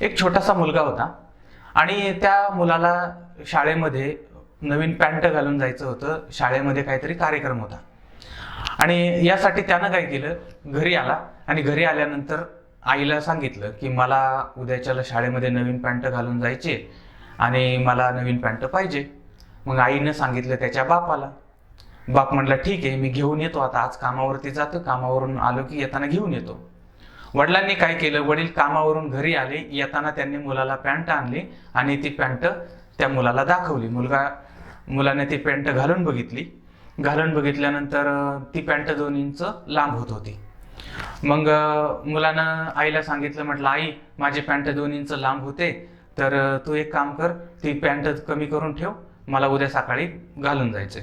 एक छोटासा मुलगा होता. आणि त्या मुलाला शाळेमध्ये नवीन पॅन्ट घालून जायचं होतं. शाळेमध्ये काहीतरी कार्यक्रम होता. आणि यासाठी त्यानं काय केलं? घरी आला. आणि घरी आल्यानंतर आईला सांगितलं की मला उद्याच्याला शाळेमध्ये नवीन पॅन्ट घालून जायचे आणि मला नवीन पॅन्ट पाहिजे. मग आईनं सांगितलं त्याच्या बापाला. बाप म्हटलं ठीक आहे मी घेऊन येतो. आता आज कामावरती जातो. कामावरून आलो की येताना घेऊन येतो. वडिलांनी काय केलं? वडील कामावरून घरी आले. येताना त्यांनी मुलाला पॅन्ट आणली आणि ती पॅन्ट त्या मुलाला दाखवली. मुलगा मुलाने ती पॅन्ट घालून बघितली. घालून बघितल्यानंतर ती पॅन्ट दोन इंच लांब होत होती. मग मुलानं आईला सांगितलं म्हटलं आई माझी पॅन्ट दोन इंच लांब होते. तर तू एक काम कर ती पॅन्ट कमी करून ठेव. मला उद्या सकाळी घालून जायचंय.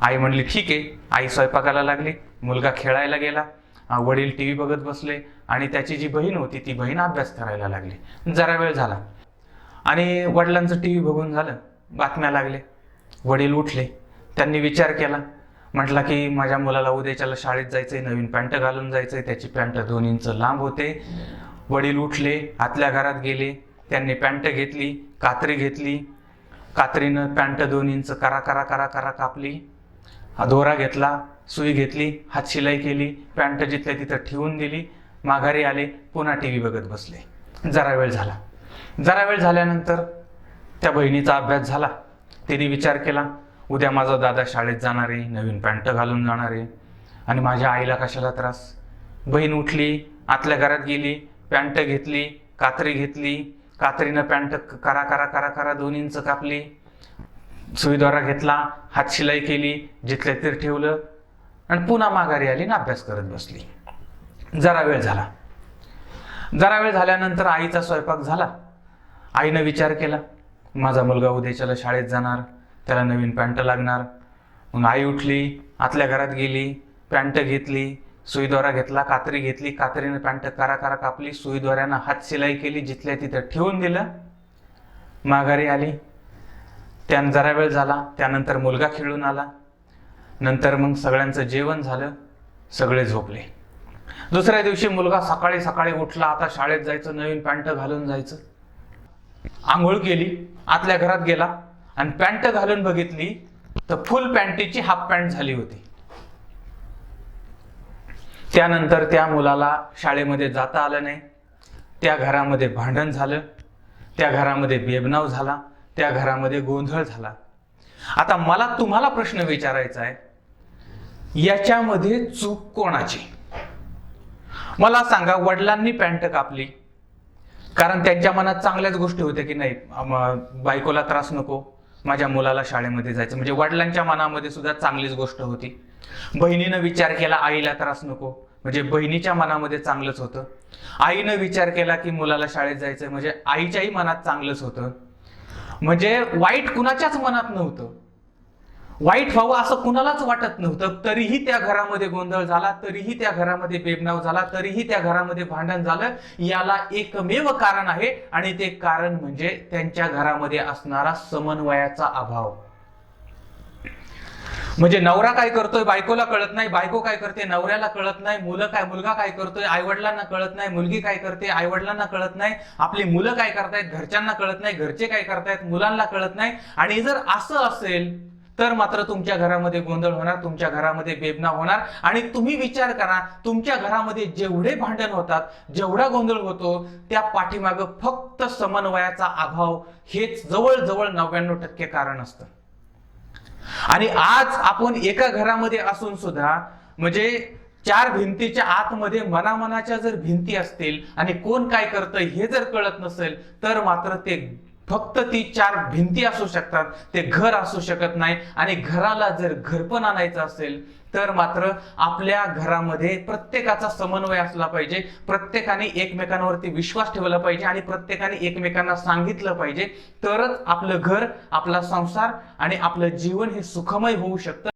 आई म्हणली ठीक आहे. आई स्वयंपाकाला लागली. मुलगा खेळायला गेला. वडील टी व्ही बघत बसले आणि त्याची जी बहीण होती ती बहीण अभ्यास करायला लागली. जरा वेळ झाला. आणि वडिलांचं टी व्ही बघून झालं. बातम्या लागले वडील उठले. त्यांनी विचार केला. म्हटला की माझ्या मुलाला उद्याच्याला शाळेत जायचंय नवीन पॅन्ट घालून जायचंय. त्याची पॅन्ट दोन इंच लांब होते. वडील उठले. आतल्या घरात गेले. त्यांनी पॅन्ट घेतली कात्री घेतली. कात्रीनं पॅन्ट दोन इंच करा करा करा करा कापली. हा दोरा घेतला. सुई घेतली हात शिलाई केली पॅन्ट जिथल्या तिथं ठेवून दिली माघारी आले पुन्हा टी व्ही बघत बसले. जरा वेळ झाला. जरा वेळ झाल्यानंतर त्या बहिणीचा अभ्यास झाला. तिने विचार केला उद्या माझा दादा शाळेत जाणार आहे नवीन पॅन्ट घालून जाणार आहे आणि माझ्या आईला कशाला त्रास? बहीण उठली आतल्या घरात गेली पॅन्ट घेतली कात्री घेतली कात्रीनं पॅन्ट करा करा करा करा दोन इंच कापली. सुईद्वारा घेतला हात शिलाई केली जिथल्या तिथे ठेवलं आणि पुन्हा माघारी आली ना अभ्यास करत बसली. जरा वेळ झाला. जरा वेळ झाल्यानंतर आईचा स्वयंपाक झाला. आईनं विचार केला माझा मुलगा उद्याच्याला शाळेत जाणार त्याला नवीन पॅन्ट लागणार. मग आई उठली आतल्या घरात गेली पॅन्ट घेतली सुईद्वारा घेतला कात्री घेतली कात्रीने पॅन्ट करा करा कापली सुईद्वाऱ्यानं हात शिलाई केली जिथल्या तिथं ठेवून दिलं. माघारी आली. त्यानं जरा वेळ झाला त्यानंतर मुलगा खेळून आला. नंतर मग सगळ्यांचं जेवण झालं सगळे झोपले. दुसऱ्या दिवशी मुलगा सकाळी सकाळी उठला आता शाळेत जायचं नवीन पॅन्ट घालून जायचं. आंघोळ केली आतल्या घरात गेला आणि पॅन्ट घालून बघितली तर फुल पॅन्टीची हाफ पॅन्ट झाली होती. त्यानंतर त्या मुलाला शाळेमध्ये जाता आलं नाही. त्या घरामध्ये भांडण झालं त्या घरामध्ये बेबनाव झाला त्या घरामध्ये गोंधळ झाला. आता मला तुम्हाला प्रश्न विचारायचा आहे याच्यामध्ये चूक कोणाची? मला सांगा वडिलांनी पॅन्ट कापली. कारण त्यांच्या मनात चांगल्याच गोष्टी होत्या की नाही बायकोला त्रास नको माझ्या मुलाला शाळेमध्ये जायचं. म्हणजे वडिलांच्या मनामध्ये सुद्धा चांगलीच गोष्ट होती. बहिणीनं विचार केला आईला त्रास नको. म्हणजे बहिणीच्या मनामध्ये चांगलंच होतं. आईनं विचार केला की मुलाला शाळेत जायचं म्हणजे आईच्याही मनात चांगलंच होतं. म्हणजे वाईट कुणाच्याच मनात नव्हतं. वाईट व्हावं असं कुणालाच वाटत नव्हतं. तरीही त्या घरामध्ये गोंधळ झाला तरीही त्या घरामध्ये बेबनाव झाला तरीही त्या घरामध्ये भांडण झालं. याला एकमेव कारण आहे आणि ते कारण म्हणजे त्यांच्या घरामध्ये असणारा समन्वयाचा अभाव. म्हणजे नवरा काय करतोय बायकोला कळत नाही बायको काय करते नवऱ्याला कळत नाही मुलं काय मुलगा काय करतोय आईवडिलांना कळत नाही मुलगी काय करते आईवडिलांना कळत नाही आपली मुलं काय करतायत घरच्यांना कळत नाही घरचे काय करतायत मुलांना कळत नाही. आणि जर असं असेल तर मात्र तुमच्या घरामध्ये गोंधळ होणार तुमच्या घरामध्ये बेबना होणार. आणि तुम्ही विचार करा तुमच्या घरामध्ये जेवढे भांडण होतात जेवढा गोंधळ होतो त्या पाठीमागं फक्त समन्वयाचा अभाव हेच जवळजवळ नव्याण्णव टक्के कारण असतं. आणि आज आपण एका घरामध्ये असून सुद्धा म्हणजे चार भिंतीच्या आतमध्ये मनामनाच्या जर भिंती असतील आणि कोण काय करतं हे जर कळत नसेल तर मात्र ते फक्त ती चार भिंती असू शकतात. ते घर असू शकत नाही. आणि घराला जर घरपण आणायचं असेल तर मात्र आपल्या घरामध्ये प्रत्येकाचा समन्वय असला पाहिजे. प्रत्येकाने एकमेकांवरती विश्वास ठेवला पाहिजे आणि प्रत्येकाने एकमेकांना सांगितलं पाहिजे. तरच आपलं घर आपला संसार आणि आपलं जीवन हे सुखमय होऊ शकतं.